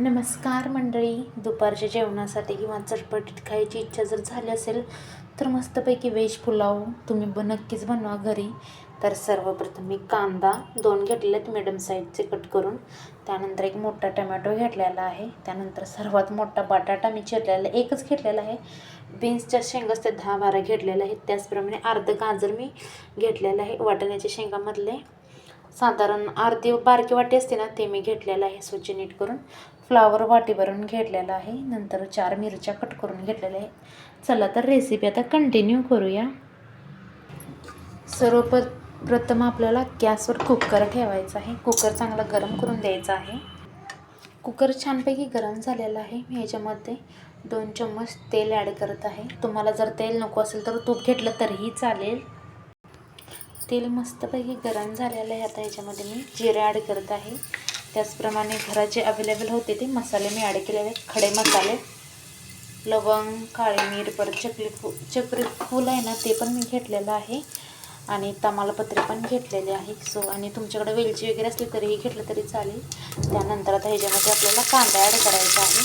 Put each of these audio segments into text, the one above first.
नमस्कार मंडळी. दुपारच्या जेवणासाठी किंवा चटपटीत खायची इच्छा जर झाली असेल तर मस्तपैकी व्हेज पुलाव तुम्ही ब नक्कीच बनवा घरी. तर सर्वप्रथम मी कांदा दोन घेतलेले आहेत मिडम साईजचे कट करून. त्यानंतर एक मोठा टमॅटो घेतलेला आहे. त्यानंतर सर्वात मोठा बटाटा मी चिरलेला एकच घेतलेला आहे. बीन्सच्या शेंगाच ते दहा बारा घेतलेले आहेत. त्याचप्रमाणे अर्ध गाजर मी घेतलेलं आहे वाटण्याच्या शेंगामधले. साधारण अर्धी बारकी वाटी असते ना ते मी घेतलेलं आहे स्वच्छ नीट करून. फ्लावर वाटीवरून घेतलेला घेतलेलं आहे. नंतर चार मिरच्या कट करून घेतलेल्या आहे चला तर रेसिपी आता कंटिन्यू करूया. सर्वप प्रथम आपल्याला गॅसवर कुकर ठेवायचा आहे. कुकर चांगला गरम करून द्यायचा आहे. कुकर छानपैकी गरम झालेला आहे. मी ह्याच्यामध्ये दोन चम्मच तेल ॲड करत आहे. तुम्हाला जर तेल नको असेल तर तूप घेतलं तरीही चालेल. तेल मस्तपैकी गरम झालेलं आहे. आता ह्याच्यामध्ये मी जिरे ॲड करत आहे. त्याचप्रमाणे घरात जे अवेलेबल होते ते. मसाले मी ॲड केलेले आहेत. खडे मसाले लवंग काळी मीठ परत चकली फू चक्री फूल आहे ना ते पण मी घेतलेलं आहे. आणि तमालपत्रे पण घेतलेले आहे सो आणि तुमच्याकडे वेलची वगैरे असली तरीही घेतलं तरी चालेल. त्यानंतर आता ह्याच्यामध्ये आपल्याला कांदा ॲड करायचा आहे.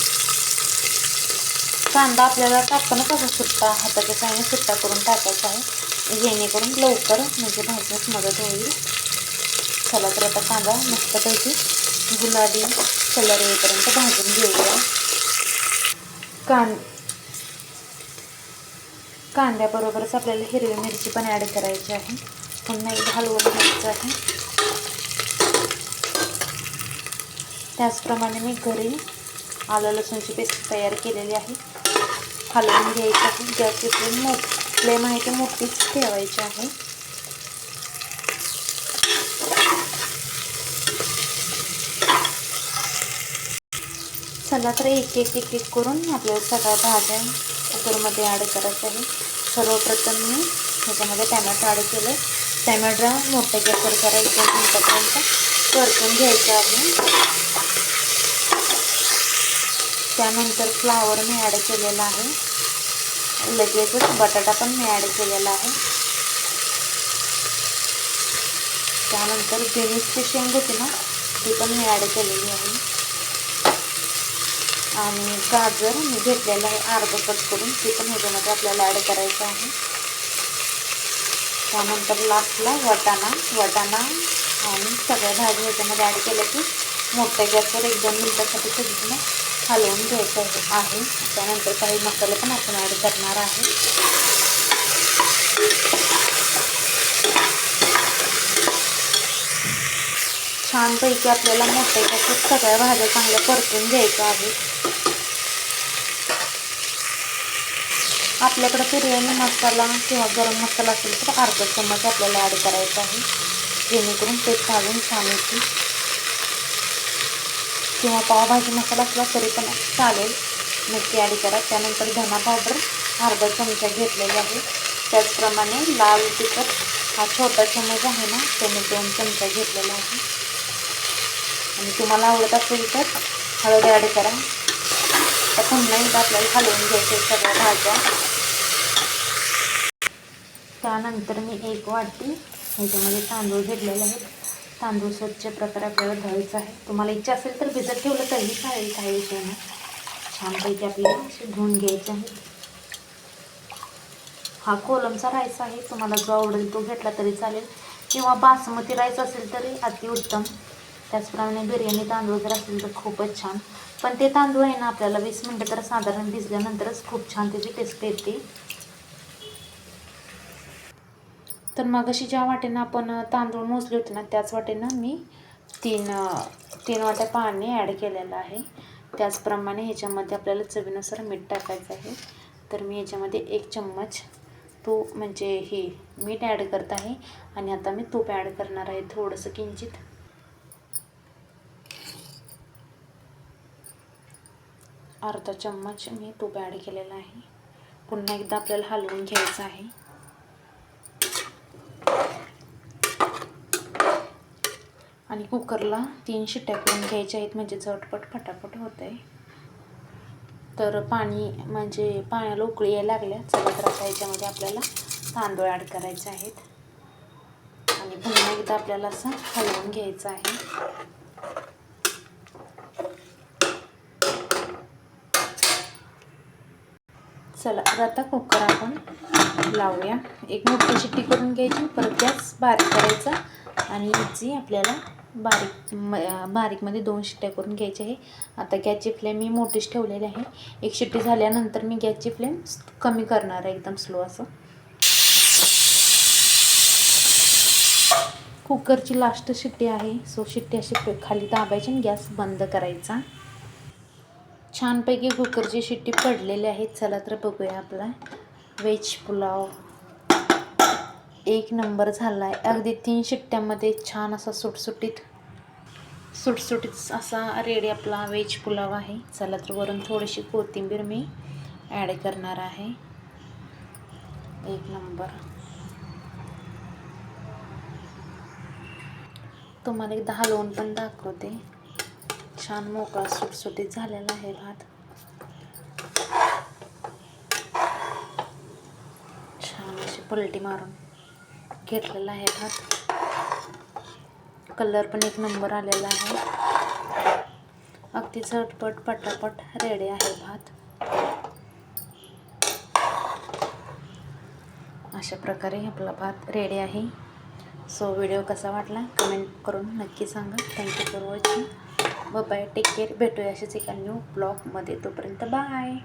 कांदा आपल्याला टाकतानाच असं सुट्टा हाताच्या साईने सुट्टा करून टाकायचा आहे. जेणेकरून लवकर म्हणजे भाजण्यास मदत होईल. चला तर आता कांदा मस्तपैकी गुलाबी कलर येईपर्यंत भाजून घेऊया. कां कांद्याबरोबरच आपल्याला हिरवी मिरची पण ॲड करायची आहे. पुन्हा एकदा हलवून घ्यायचं आहे. त्याचप्रमाणे मी घरी आलं लसूणची पेस्ट तयार केलेली आहे. हलवून घ्यायची आहे. गॅसची फ्लेम मो फ्लेम आहे ती मोठीच ठेवायची आहे. चला तर एक एक एक एक करून आपल्याला सगळ्या भाज्या कुकरमध्ये ॲड करायचं आहे. सर्वप्रथम मी ह्याच्यामध्ये टॅमॅटो ॲड केलं टॅमॅटो मोठ्या गॅसवर करा एक मिनटापर्यंत परतून घ्यायचं आहे. त्यानंतर फ्लावर मी ॲड केलेला आहे. लगेचच बटाटा पण मी ॲड केलेला आहे. त्यानंतर बिनीसची शेंग होती ना ती पण मी ॲड केलेली आहे. आणि गाजर मी घेतलेलं आहे अर्ध कट करून ते पण ह्याच्यामध्ये आपल्याला ॲड करायचं आहे. त्यानंतर लास्टला वटाणा वटाणा आणि सगळ्या भाजी ह्याच्यामध्ये ॲड केलं की मोठ्या गॅसवर एक दोन मिनटासाठी सगळीकडे हलवून घ्यायचं आहे. त्यानंतर काही मसाले पण आपण ॲड करणार आहे. छानपैकी आपल्याला मोठ्या गॅसवर सगळ्या भाज्या चांगल्या परतून घ्यायच्या आहेत. आपल्याकडं बिर्याणी मसाला किंवा गरम मसाला असेल तर अर्धा चम्मच आपल्याला ॲड करायचा आहे. जेणेकरून ते अजून छान येते किंवा पावभाजी मसाला असला तरी पण चालेल. नक्की ॲड करा. त्यानंतर धना पावडर अर्धा चमचा घेतलेला आहे. त्याचप्रमाणे लाल तिखट हा छोटा चमच आहे ना तो मी दोन चमचा घेतलेला आहे. आणि तुम्हाला आवडत असेल तर हळद ॲड करा. तर पुन्हा एकदा आपल्याला हलवून घ्यायचे सगळ्या भाज्या. त्यानंतर मी एक वाटी ह्याच्यामध्ये तांदूळ घेतलेले आहेत. तांदूळ स्वच्छ प्रकारे आपल्याला धुवायचा आहे. तुम्हाला इच्छा असेल तर भिजत ठेवलं तरीही चालेल काही विषय नाही. छानपैकी आपल्याला असे धुवून घ्यायचे आहे. हा कोलमचा राईस आहे. तुम्हाला जो आवडेल तो घेतला तरी चालेल. किंवा बासमती राईस असेल तरी अतिउत्तम. त्याचप्रमाणे बिर्याणी तांदूळ जर असेल तर खूपच छान. पण ते तांदूळ आहे ना आपल्याला वीस मिनटं तर साधारण भिजल्यानंतरच खूप छान त्याची टेस्ट येते. तर मग अशी ज्या वाटेनं आपण तांदूळ मोजले होते ना त्याच वाटेनं मी तीन तीन वाट्या पाणी ॲड केलेलं आहे. त्याचप्रमाणे ह्याच्यामध्ये आपल्याला चवीनुसार मीठ टाकायचं आहे. तर मी ह्याच्यामध्ये एक चम्मच तूप म्हणजे हे मीठ ॲड करत आहे. आणि आता मी तूप ॲड करणार आहे. थोडंसं किंचित अर्धा चम्मच मी तूप ॲड केलेलं आहे. पुन्हा एकदा आपल्याला हलवून घ्यायचं आहे. आणि कुकरला तीन शिट्ट्या करून घ्यायच्या आहेत म्हणजे झटपट फटाफट होत आहे तर पाणी म्हणजे पाण्याला उकळी यायला लागल्या चला तर आता याच्यामध्ये आपल्याला तांदूळ ॲड करायचे आहेत. आणि पुन्हा एकदा आपल्याला असं हलवून घ्यायचं आहे. चला तर आता कुकर आपण लावूया. एक मोठी शिट्टी करून घ्यायची परत गॅस बारीक करायचा आणि जी आपल्याला बारीक म बारीकमध्ये दोन शिट्ट्या करून घ्यायच्या आहे. आता गॅसची फ्लेम मी मोठीच ठेवलेली आहे. एक शिट्टी झाल्यानंतर मी गॅसची फ्लेम कमी करणार आहे एकदम स्लो असं. कुकरची लास्ट शिट्टी आहे. सो शिट्टी अशी खाली दाबायची आणि गॅस बंद करायचा. छानपैकी कुकरची शिट्टी पडलेली आहे. चला तर बघूया आपला. व्हेज पुलाव. एक नंबर झाला आहे अगदी तीन शिट्ट्यामध्ये छान असा सुटसुटीत सुटसुटीत असा रेडी आपला व्हेज पुलाव आहे. चला तर वरून थोडीशी कोथिंबीर मी ॲड करणार आहे. एक नंबर. तुम्हाला एकदा हलवून पण दाखवते. छान मोकळा सुटसुटीत झालेला आहे भात. छान अशी पलटी मारून घेतलेला आहे भात. कलर पण एक नंबर आलेला आहे. अगदी झटपट पटापट रेडी आहे भात. अशा प्रकारे आपला भात रेडी आहे. सो व्हिडिओ कसा वाटला? कमेंट करून नक्की सांगा. थँक्यू फॉर वॉचिंग व बाय टेक केअर भेटूया असेच एका न्यू ब्लॉगमध्ये तोपर्यंत बाय